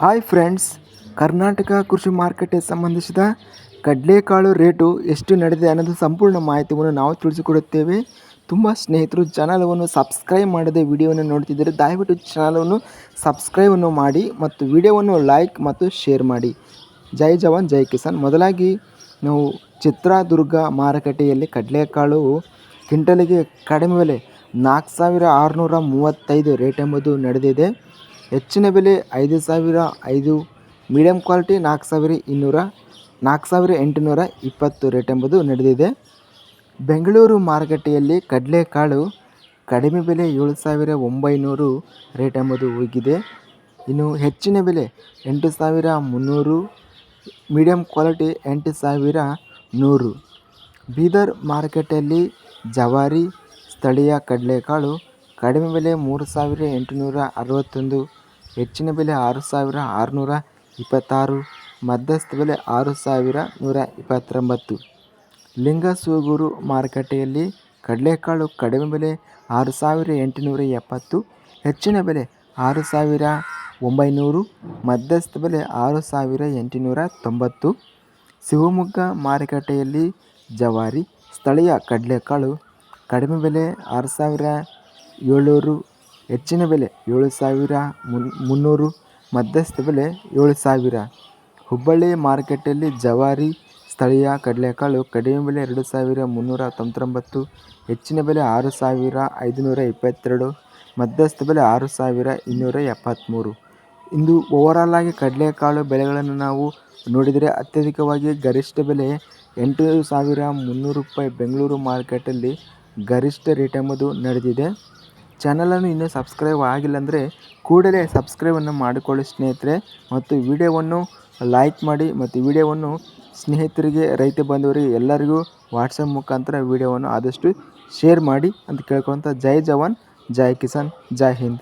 Hi friends Karnataka ಕೃಷಿ ಮಾರುಕಟ್ಟೆಗೆ ಸಂಬಂಧಿಸಿದ ಕಡಲೆಕಾಳು ರೇಟು ಎಷ್ಟು ನಡೆದಿದೆ ಅನ್ನೋದು ಸಂಪೂರ್ಣ ಮಾಹಿತಿಯನ್ನು ನಾವು ತಿಳಿಸಿಕೊಡುತ್ತೇವೆ. ತುಂಬ ಸ್ನೇಹಿತರು ಚಾನಲವನ್ನು ಸಬ್ಸ್ಕ್ರೈಬ್ ಮಾಡದೆ ವಿಡಿಯೋವನ್ನು ನೋಡ್ತಿದ್ದರೆ, ದಯವಿಟ್ಟು ಚಾನಲನ್ನು ಸಬ್ಸ್ಕ್ರೈಬನ್ನು ಮಾಡಿ ಮತ್ತು ವಿಡಿಯೋವನ್ನು ಲೈಕ್ ಮತ್ತು ಶೇರ್ ಮಾಡಿ. ಜೈ ಜವಾನ್, ಜೈ ಕಿಸಾನ್. ಮೊದಲಾಗಿ ನಾವು ಚಿತ್ರದುರ್ಗ ಮಾರುಕಟ್ಟೆಯಲ್ಲಿ ಕಡಲೆಕಾಳು ಕ್ವಿಂಟಲಿಗೆ ಕಡಿಮೆ ಬೆಲೆ ನಾಲ್ಕು ಸಾವಿರ ಆರುನೂರ ಮೂವತ್ತೈದು ರೇಟ್ ಎಂಬುದು ನಡೆದಿದೆ. ಹೆಚ್ಚಿನ ಬೆಲೆ ಐದು ಸಾವಿರ ಐದು, ಮೀಡಿಯಂ ಕ್ವಾಲಿಟಿ ನಾಲ್ಕು ಸಾವಿರ ಇನ್ನೂರ, ನಾಲ್ಕು ಸಾವಿರ ಎಂಟುನೂರ ಇಪ್ಪತ್ತು ರೇಟ್ ಎಂಬುದು ನಡೆದಿದೆ. ಬೆಂಗಳೂರು ಮಾರುಕಟ್ಟೆಯಲ್ಲಿ ಕಡಲೆಕಾಳು ಕಡಿಮೆ ಬೆಲೆ ಏಳು ಸಾವಿರ ಒಂಬೈನೂರು ರೇಟ್ ಎಂಬುದು ಹೋಗಿದೆ ಇನ್ನು ಹೆಚ್ಚಿನ ಬೆಲೆ ಎಂಟು ಸಾವಿರ ಮುನ್ನೂರು, ಮೀಡಿಯಂ ಕ್ವಾಲಿಟಿ ಎಂಟು ಸಾವಿರ ನೂರು. ಬೀದರ್ ಮಾರುಕಟ್ಟೆಯಲ್ಲಿ ಜವಾರಿ, ಸ್ಥಳೀಯ ಕಡಲೆಕಾಳು ಕಡಿಮೆ ಬೆಲೆ ಮೂರು ಸಾವಿರ ಎಂಟುನೂರ ಅರವತ್ತೊಂದು ಹೆಚ್ಚಿನ ಬೆಲೆ ಆರು ಸಾವಿರ ಆರುನೂರ ಇಪ್ಪತ್ತಾರು, ಮಧ್ಯಸ್ಥ ಬೆಲೆ ಆರು ಸಾವಿರ ನೂರ ಇಪ್ಪತ್ತೊಂಬತ್ತು. ಲಿಂಗಸೂಗೂರು ಮಾರುಕಟ್ಟೆಯಲ್ಲಿ ಕಡಲೆಕಾಳು ಕಡಿಮೆ ಬೆಲೆ ಆರು ಸಾವಿರ ಎಂಟುನೂರ ಎಪ್ಪತ್ತು, ಹೆಚ್ಚಿನ ಬೆಲೆ ಆರು ಸಾವಿರ ಒಂಬೈನೂರು, ಮಧ್ಯಸ್ಥ ಬೆಲೆ ಆರು ಸಾವಿರ ಎಂಟುನೂರ ತೊಂಬತ್ತು. ಶಿವಮೊಗ್ಗ ಮಾರುಕಟ್ಟೆಯಲ್ಲಿ ಜವಾರಿ, ಸ್ಥಳೀಯ ಕಡಲೆಕಾಳು ಕಡಿಮೆ ಬೆಲೆ ಆರು ಸಾವಿರ ಏಳ್ನೂರು ಹೆಚ್ಚಿನ ಬೆಲೆ ಏಳು ಸಾವಿರ ಮುನ್, ಮುನ್ನೂರು, ಮಧ್ಯಸ್ಥ ಬೆಲೆ ಏಳು ಸಾವಿರ ಹುಬ್ಬಳ್ಳಿ ಮಾರುಕಟ್ಟೆಯಲ್ಲಿ ಜವಾರಿ ಸ್ಥಳೀಯ ಕಡಲೆಕಾಳು ಕಡಿಮೆ ಬೆಲೆ ಎರಡು ಸಾವಿರ ಮುನ್ನೂರ ತೊಂಬತ್ತೊಂಬತ್ತು, ಹೆಚ್ಚಿನ ಬೆಲೆ ಆರು ಸಾವಿರ ಐದುನೂರ ಇಪ್ಪತ್ತೆರಡು, ಮಧ್ಯಸ್ಥ ಬೆಲೆ ಆರು ಸಾವಿರ ಇನ್ನೂರ ಎಪ್ಪತ್ತ್ಮೂರು. ಇಂದು ಓವರಾಲ್ ಆಗಿ ಕಡಲೆಕಾಳು ಬೆಲೆಗಳನ್ನು ನಾವು ನೋಡಿದರೆ ಅತ್ಯಧಿಕವಾಗಿ ಗರಿಷ್ಠ ಬೆಲೆ ಎಂಟು ಸಾವಿರ ಮುನ್ನೂರು ರೂಪಾಯಿ ಬೆಂಗಳೂರು ಮಾರ್ಕೆಟಲ್ಲಿ ಗರಿಷ್ಠ ರೇಟ್ ಎಂಬುದು ನಡೆದಿದೆ. ಚಾನಲನ್ನು ಇನ್ನೂ ಸಬ್ಸ್ಕ್ರೈಬ್ ಆಗಿಲ್ಲ ಅಂದರೆ ಕೂಡಲೇ ಸಬ್ಸ್ಕ್ರೈಬನ್ನು ಮಾಡಿಕೊಳ್ಳಿ ಸ್ನೇಹಿತರೆ. ಮತ್ತು ವಿಡಿಯೋವನ್ನು ಲೈಕ್ ಮಾಡಿ ಮತ್ತು ವಿಡಿಯೋವನ್ನು ಸ್ನೇಹಿತರಿಗೆ, ರೈತ ಬಂಧುವರಿಗೆ ಎಲ್ಲರಿಗೂ ವಾಟ್ಸಪ್ ಮುಖಾಂತರ ವಿಡಿಯೋವನ್ನು ಆದಷ್ಟು ಶೇರ್ ಮಾಡಿ ಅಂತ ಕೇಳ್ಕೊಳ್ತಾ ಜೈ ಜವಾನ್, ಜೈ ಕಿಸಾನ್, ಜೈ ಹಿಂದ್.